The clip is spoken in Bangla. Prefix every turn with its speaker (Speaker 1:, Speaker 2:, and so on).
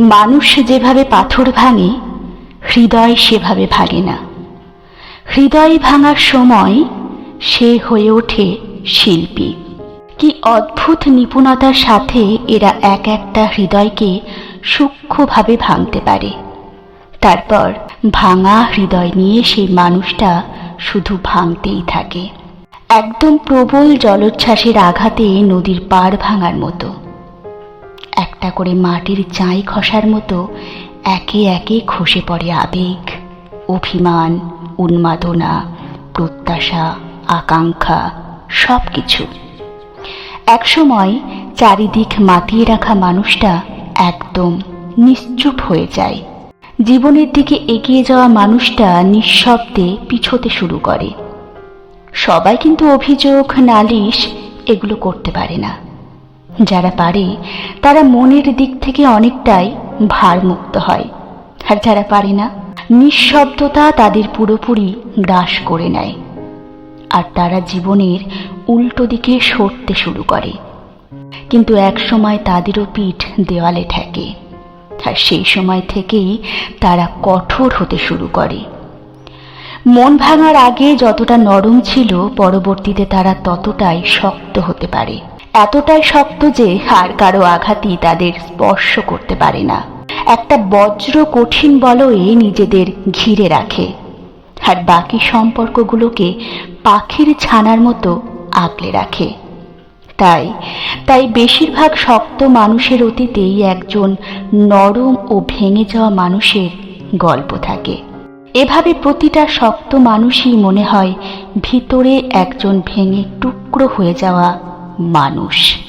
Speaker 1: মানুষ যেভাবে পাথর ভাঙে, হৃদয় সেভাবে ভাঙে না। হৃদয় ভাঙার সময় সে হয়ে ওঠে শিল্পী। কি অদ্ভুত নিপুণতার সাথে এরা এক একটা হৃদয়কে সূক্ষ্মভাবে ভাঙতে পারে। তারপর ভাঙা হৃদয় নিয়ে সেই মানুষটা শুধু ভাঙতেই থাকে। একদম প্রবল জলোচ্ছ্বাসের আঘাতে নদীর পাড় ভাঙার মতো। একটা করে মাটির চাই খসার মতো একে একে খসে পড়ে আবেগ, অভিমান, উন্মাদনা, প্রত্যাশা, আকাঙ্ক্ষা সব কিছু একসময় চারিদিক মাতিয়ে রাখা মানুষটা একদম নিশ্চুপ হয়ে যায়। জীবনের দিকে এগিয়ে যাওয়া মানুষটা নিঃশব্দে পিছোতে শুরু করে। সবাই কিন্তু অভিযোগ, নালিশ এগুলো করতে পারে না। যারা পারে, তারা মনের দিক থেকে অনেকটাই ভারমুক্ত হয়। আর যারা পারে না, নিঃশব্দতা তাদের পুরোপুরি গ্রাস করে নেয়। আর তারা জীবনের উল্টো দিকে সরতে শুরু করে। কিন্তু এক সময় তাদেরও পিঠ দেওয়ালে ঠেকে। আর সেই সময় থেকেই তারা কঠোর হতে শুরু করে। মন ভাঙার আগে যতটা নরম ছিল, পরবর্তীতে তারা ততটাই শক্ত হতে পারে। এতটাই শক্ত যে আর কারও আঘাতই তাদের স্পর্শ করতে পারে না। একটা বজ্র কঠিন বলয়ে নিজেদের ঘিরে রাখে। আর বাকি সম্পর্কগুলোকে পাখির ছানার মতো আগলে রাখে। তাই তাই বেশিরভাগ শক্ত মানুষের অতীতেই একজন নরম ও ভেঙে যাওয়া মানুষের গল্প থাকে। এভাবে প্রতিটা শক্ত মানুষই মনে হয় ভিতরে একজন ভেঙে টুকরো হয়ে যাওয়া মানুষ।